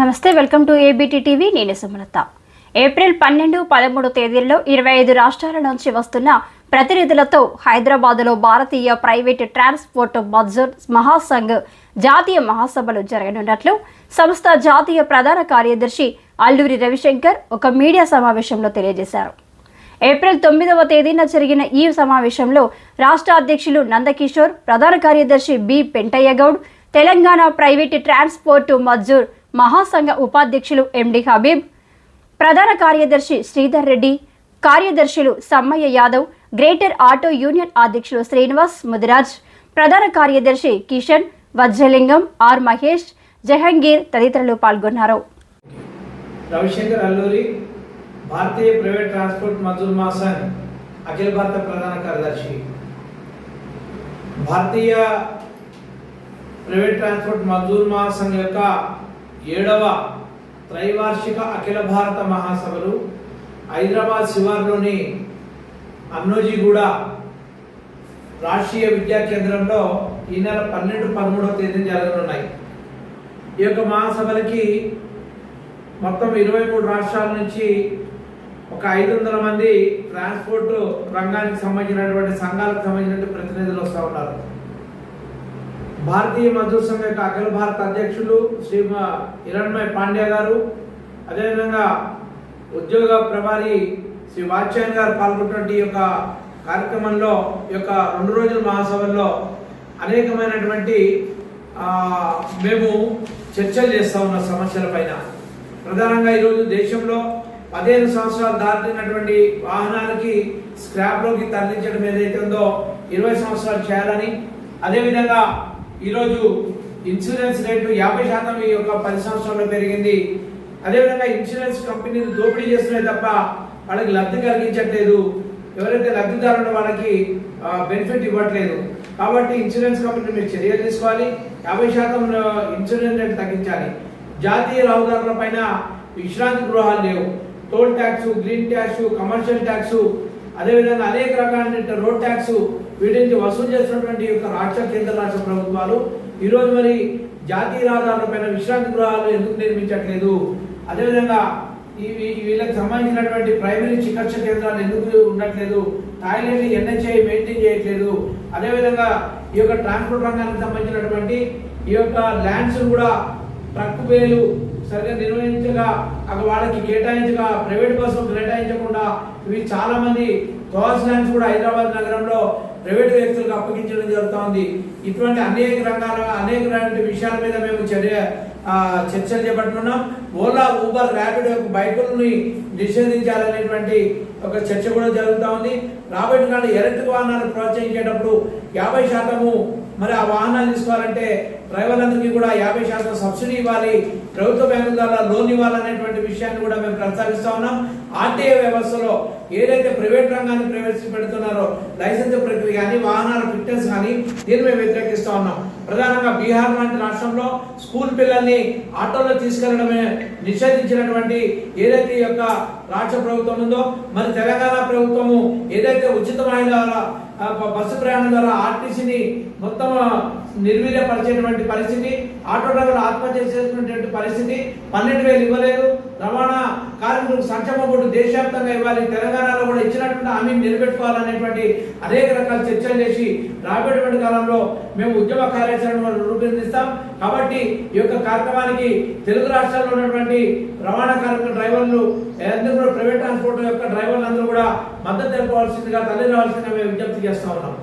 నమస్తే welcome to ABT TV. నేను Sumalatha. April పన్నెండు పదమూడు తేదీల్లో ఇరవై ఐదు రాష్ట్రాల నుంచి వస్తున్న ప్రతినిధులతో హైదరాబాద్లో భారతీయ ప్రైవేట్ ట్రాన్స్పోర్ట్ మజ్దూర్ మహాసంఘ్ జాతీయ మహాసభలు జరగనున్నట్లు సంస్థ జాతీయ ప్రధాన కార్యదర్శి అల్లూరి రవిశంకర్ ఒక మీడియా సమావేశంలో తెలియజేశారు. ఏప్రిల్ తొమ్మిదవ తేదీన జరిగిన ఈ సమావేశంలో రాష్ట్ర అధ్యక్షులు నందకిషోర్ ప్రధాన కార్యదర్శి B Pentaiah Goud Telangana private transport Mazdoor Mahasangh ఉపాధ్యక్షులు ఎండి హబీబ్ ప్రధాన కార్యదర్శి శ్రీధర్ రెడ్డి కార్యదర్శులు Sammaiah Yadav greater auto union అధ్యక్షులు శ్రీనివాస్ ముదిరాజ్ ప్రధాన కార్యదర్శి కిషన్ వజ్రలింగం ఆర్ మహేష్ జహంగీర్ తదితరులు పాల్గొన్నారు. రవిశంకర్ అల్లూరి భారతీయ ప్రైవేట్ ట్రాన్స్పోర్ట్ మజూర్ మాసన్ అఖిల భారత ప్రధాన కార్యదర్శి. భారతీయ ప్రైవేట్ ట్రాన్స్పోర్ట్ మజూర్ మహాసంఘ్ యొక్క ఏడవ త్రైవార్షిక అఖిల భారత మహాసభలు. హైదరాబాద్ శివార్లోని అన్నోజీగూడ రాష్ట్రీయ విద్యా కేంద్రంలో ఈ నెల పన్నెండు పదమూడవ తేదీ జరగనున్నాయి. ఈ యొక్క మహాసభలకి మొత్తం ఇరవై మూడు రాష్ట్రాల నుంచి ఒక ఐదు వందల మంది ట్రాన్స్పోర్ట్ రంగానికి సంబంధించినటువంటి సంఘాలకు సంబంధించినటువంటి ప్రతినిధులు వస్తూ ఉన్నారు. భారతీయ మజదూర్ సంఘ యొక్క అఖిల భారత అధ్యక్షులు శ్రీ హిరణ్మయ్ పాండ్య గారు అదేవిధంగా ఉద్యోగ ప్రభారి శ్రీ వాచ్యాయన్ గారు పాల్గొన్నటువంటి ఈ యొక్క కార్యక్రమంలో ఈ యొక్క రెండు రోజుల మహాసభల్లో అనేకమైనటువంటి మేము చర్చలు చేస్తూ ఉన్న సమస్యల పైన. ప్రధానంగా ఈరోజు దేశంలో పదిహేను సంవత్సరాలు దాటినటువంటి వాహనాలకి స్క్రాప్లోకి తరలించడం ఏదైతే ఉందో ఇరవై సంవత్సరాలు చేయాలని అదేవిధంగా ఈరోజు ఇన్సూరెన్స్ రేటు యాభై శాతం ఈ యొక్క పది సంవత్సరాల్లో పెరిగింది. అదేవిధంగా ఇన్సూరెన్స్ కంపెనీలు దోపిడీ చేస్తున్నాయి తప్ప వాళ్ళకి లబ్ధి కలిగించట్లేదు. ఎవరైతే లబ్ధిదారులు వాళ్ళకి బెనిఫిట్ ఇవ్వట్లేదు. కాబట్టి ఇన్సూరెన్స్ కంపెనీ మీరు చర్యలు తీసుకోవాలి. యాభై శాతం ఇన్సూరెన్స్ రేట్ తగ్గించాలి. జాతీయ రహదారుల పైన విశ్రాంతి గృహాలు లేవు. Toll tax green tax commercial tax అదేవిధంగా అనేక రకాలైన రోడ్ ట్యాక్స్ వీటి నుంచి వసూలు చేస్తున్నటువంటి ఈ యొక్క రాష్ట్ర కేంద్ర రాష్ట్ర ప్రభుత్వాలు ఈరోజు మరి జాతీయ రహదారులపైన విశ్రాంతి గృహాలు ఎందుకు నిర్మించట్లేదు? అదేవిధంగా ఈ వీళ్ళకి సంబంధించినటువంటి ప్రైమరీ చికిత్స కేంద్రాలు ఎందుకు ఉండట్లేదు? టాయిలెట్ ఎన్హెచ్ఐ మెయింటైన్ చేయట్లేదు. అదేవిధంగా ఈ యొక్క ట్రాన్స్పోర్ట్ రంగానికి సంబంధించినటువంటి ఈ యొక్క ల్యాండ్స్ కూడా ట్రక్ పేలు సరిగా నిర్వహించగా అక్కడ వాళ్ళకి కేటాయించగా ప్రైవేట్ బస్సులు కేటాయించకుండా ఇవి చాలా మంది టోల్స్ ల్యాండ్స్ కూడా హైదరాబాద్ నగరంలో ప్రైవేట్ వ్యక్తులకు అప్పగించడం జరుగుతోంది. ఇటువంటి అనేక రంగాల అనేక విషయాల మీద మేము చర్య చర్చలు చేపట్టుకున్నాం ఓలా ఊబర్ ర్యాపిడ్ యొక్క బైకులని నిషేధించాలనేటువంటి ఒక చర్చ కూడా జరుగుతూ ఉంది రాబోయే కాలంలో ఎలక్ట్రిక్ వాహనాలు ప్రోత్సహించేటప్పుడు యాభై శాతము మరి ఆ వాహనాలు తీసుకోవాలంటే డ్రైవర్లందరికీ కూడా యాభై శాతం సబ్సిడీ ఇవ్వాలి. ప్రభుత్వ బ్యాంకు ద్వారా లోన్ ఇవ్వాలనేటువంటి విషయాన్ని కూడా మేము ప్రస్తావిస్తా ఉన్నాం. ఆర్టీఏ వ్యవస్థలో ఏదైతే ప్రైవేట్ రంగాన్ని ప్రవేశపెడుతున్నారో లైసెన్స్ ప్రక్రియ కానీ వాహనాల ఫిట్నెస్ కానీ దీన్ని మేము వ్యతిరేకిస్తా ఉన్నాం. ప్రధానంగా బీహార్ లాంటి రాష్ట్రంలో స్కూల్ పిల్లల్ని ఆటోలో తీసుకెళ్ళడమే నిషేధించినటువంటి ఏదైతే ఈ యొక్క రాష్ట్ర ప్రభుత్వం ఉందో మరి తెలంగాణ ప్రభుత్వము ఏదైతే ఉచిత బస్సు ప్రయాణం ద్వారా ఆర్టీసీని మొత్తం నిర్వీర్యపరిచేటువంటి పరిస్థితి ఆటో డ్రైవర్లు ఆత్మహత్య చేసేటువంటి పరిస్థితి పన్నెండు వేలు ఇవ్వలేదు. రవాణా కార్మికులకు సంక్షేమ బోర్డు దేశవ్యాప్తంగా ఇవ్వాలి. తెలంగాణలో కూడా ఇచ్చినటువంటి హామీని నిలబెట్టుకోవాలనేటువంటి అనేక రకాల చర్చలు చేసి రాబోయేటువంటి కాలంలో మేము ఉద్యమ కార్యాచరణ రూపొందిస్తాం. కాబట్టి ఈ యొక్క కార్యక్రమానికి తెలుగు రాష్ట్రాల్లో ఉన్నటువంటి రవాణా కార్మిక డ్రైవర్లు అందరూ కూడా ప్రైవేట్ ట్రాన్స్పోర్ట్ యొక్క డ్రైవర్ మద్దతు తెలపవలసిందిగా తల్లి రావాల్సిందిగా మేము విజ్ఞప్తి చేస్తా ఉన్నాం.